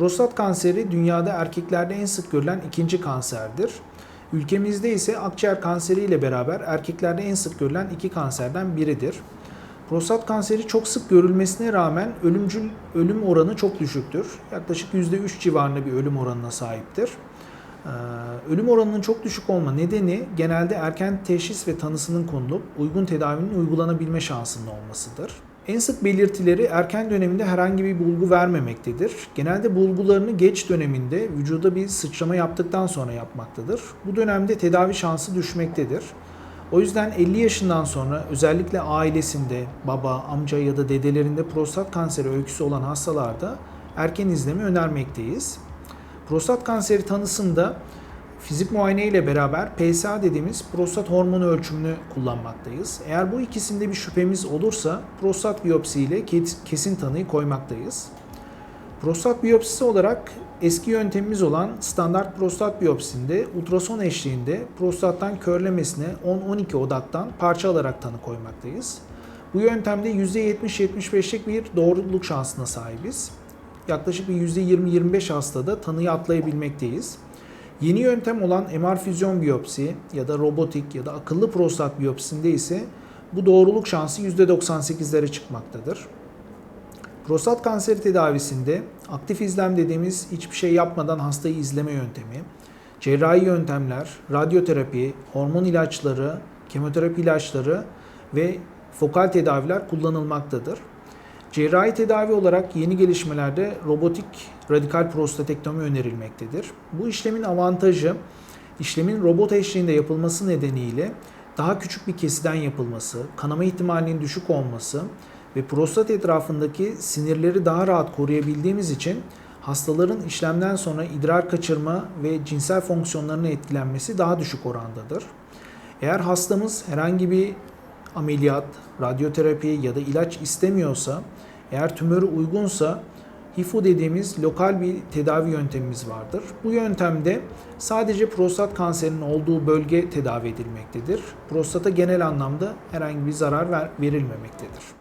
Prostat kanseri dünyada erkeklerde en sık görülen ikinci kanserdir. Ülkemizde ise akciğer kanseri ile beraber erkeklerde en sık görülen iki kanserden biridir. Prostat kanseri çok sık görülmesine rağmen ölümcül ölüm oranı çok düşüktür. Yaklaşık %3 civarında bir ölüm oranına sahiptir. Ee, Ölüm oranının çok düşük olma nedeni genelde erken teşhis ve tanısının konulup uygun tedavinin uygulanabilme şansının olmasıdır. En sık belirtileri erken döneminde herhangi bir bulgu vermemektedir. Genelde bulgularını geç döneminde vücuda bir sıçrama yaptıktan sonra yapmaktadır. Bu dönemde tedavi şansı düşmektedir. O yüzden 50 yaşından sonra özellikle ailesinde baba, amca ya da dedelerinde prostat kanseri öyküsü olan hastalarda erken izlemi önermekteyiz. Prostat kanseri tanısında fizik muayene ile beraber PSA dediğimiz prostat hormonu ölçümünü kullanmaktayız. Eğer bu ikisinde bir şüphemiz olursa prostat biyopsi ile ke- kesin tanıyı koymaktayız. Prostat biyopsisi olarak eski yöntemimiz olan standart prostat biyopsisinde ultrason eşliğinde prostattan körlemesine 10-12 odaktan parça alarak tanı koymaktayız. Bu yöntemde %70-75'lik bir doğruluk şansına sahibiz. Yaklaşık bir %20-25 hastada tanıyı atlayabilmekteyiz. Yeni yöntem olan MR füzyon biyopsi ya da robotik ya da akıllı prostat biyopsisinde ise bu doğruluk şansı %98'lere çıkmaktadır. Prostat kanseri tedavisinde aktif izlem dediğimiz hiçbir şey yapmadan hastayı izleme yöntemi, cerrahi yöntemler, radyoterapi, hormon ilaçları, kemoterapi ilaçları ve fokal tedaviler kullanılmaktadır. Cerrahi tedavi olarak yeni gelişmelerde robotik radikal prostatektomi önerilmektedir. Bu işlemin avantajı işlemin robot eşliğinde yapılması nedeniyle daha küçük bir kesiden yapılması, kanama ihtimalinin düşük olması ve prostat etrafındaki sinirleri daha rahat koruyabildiğimiz için hastaların işlemden sonra idrar kaçırma ve cinsel fonksiyonlarının etkilenmesi daha düşük orandadır. Eğer hastamız herhangi bir ameliyat, radyoterapi ya da ilaç istemiyorsa, eğer tümörü uygunsa HIFU dediğimiz lokal bir tedavi yöntemimiz vardır. Bu yöntemde sadece prostat kanserinin olduğu bölge tedavi edilmektedir. Prostata genel anlamda herhangi bir zarar ver- verilmemektedir.